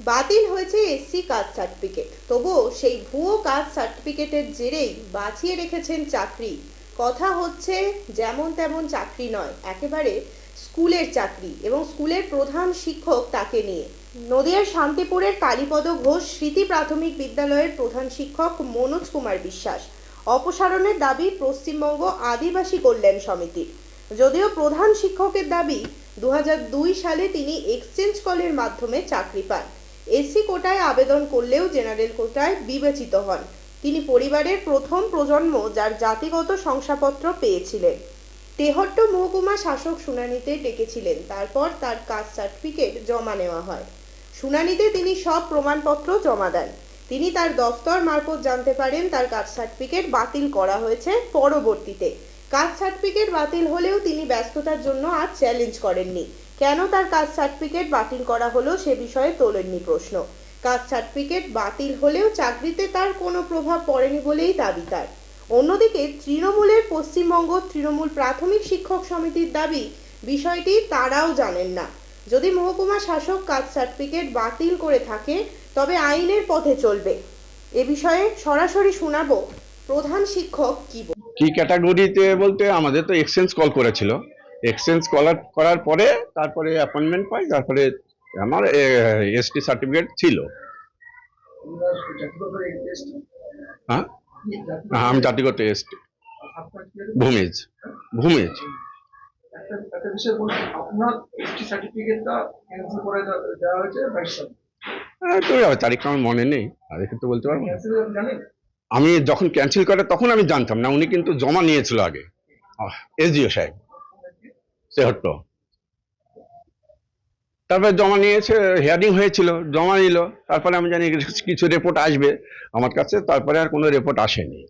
বাতিল হয়েছে SC caste certificate তবুও সেই ভুয়ো কাস্ট সার্টিফিকেটের জেরেই বাঁচিয়ে রেখেছেন চাকরি। কথা হচ্ছে, যেমন তেমন চাকরি নয়, একেবারে স্কুলের চাকরি এবং স্কুলের প্রধান শিক্ষক তাকে নিয়ে। নদিয়ার শান্তিপুরের কালীপদ ঘোষ স্মৃতি প্রাথমিক বিদ্যালয়ের প্রধান শিক্ষক মনোজ কুমার বিশ্বাস। অপসারণের দাবি পশ্চিমবঙ্গ আদিবাসী কল্যাণ সমিতির যদিও প্রধান শিক্ষকের দাবি দু হাজার দুই সালে তিনি এক্সচেঞ্জ কলের মাধ্যমে চাকরি পান। এসসি কোটায় আবেদন করলেও জেনারেল কোটায় বিবেচিত হন। তিনি পরিবারের প্রথম প্রজন্ম যার জাতিগত শংসাপত্র পেয়েছিলেন। তেহট্ট মহকুমা শাসক শুনানিতে ডেকেছিলেন। তারপর তার কাস্ট সার্টিফিকেট জমা নেওয়া হয়। শুনানিতে তিনি সব প্রমাণপত্র জমা দেন। তিনি তার দফতর মারফত জানতে পারেন তার কাস্ট সার্টিফিকেট বাতিল করা হয়েছে পরবর্তীতে। কাস্ট সার্টিফিকেট বাতিল হলেও তিনি ব্যস্ততার জন্য আর চ্যালেঞ্জ করেননি। কেন তার কাস্ট সার্টিফিকেট বাতিল করা হলো সে বিষয়ে তোলেননি প্রশ্ন। কাস্ট সার্টিফিকেট বাতিল হলেও চাকরিতে তার কোনো প্রভাব পড়েনি বলেই দাবি তার। অন্যদিকে তৃণমূলের পশ্চিমবঙ্গ তৃণমূল প্রাথমিক শিক্ষক সমিতির দাবি বিষয়টি তারাও জানেন না। যদি মহকুমা শাসক কাস্ট সার্টিফিকেট বাতিল করে থাকে, তবে আইনের পথে চলবে। এ বিষয়ে সরাসরি শোনাবো প্রধান শিক্ষক কি কি ক্যাটাগরিতে বলতে আমাদের তো এক্সচেঞ্জ কল করেছিল। এক্সচেঞ্জ কলার করার পরে তারপরে অ্যাপয়েন্টমেন্ট পাই তারপরে আমার এসটি সার্টিফিকেট ছিল। হ্যাঁ? হ্যাঁ, আমি জাতিগত এসটি ভূমিজ ভূমিজ। হ্যাঁ, তো তারিখ আমার মনে নেই তারিখ তো বলতে পারব আমি যখন ক্যান্সেল করে তখন আমি জানতাম না উনি কিন্তু জমা নিয়েছিল আগে। এসডিও সাহেব। সেহট্ট তারপরে জমা নিয়েছে হিয়ারিং হয়েছিল, জমা নিল। তারপরে আমি জানি কিছু রিপোর্ট আসবে আমার কাছে, তারপরে আর কোনো রিপোর্ট আসেনি।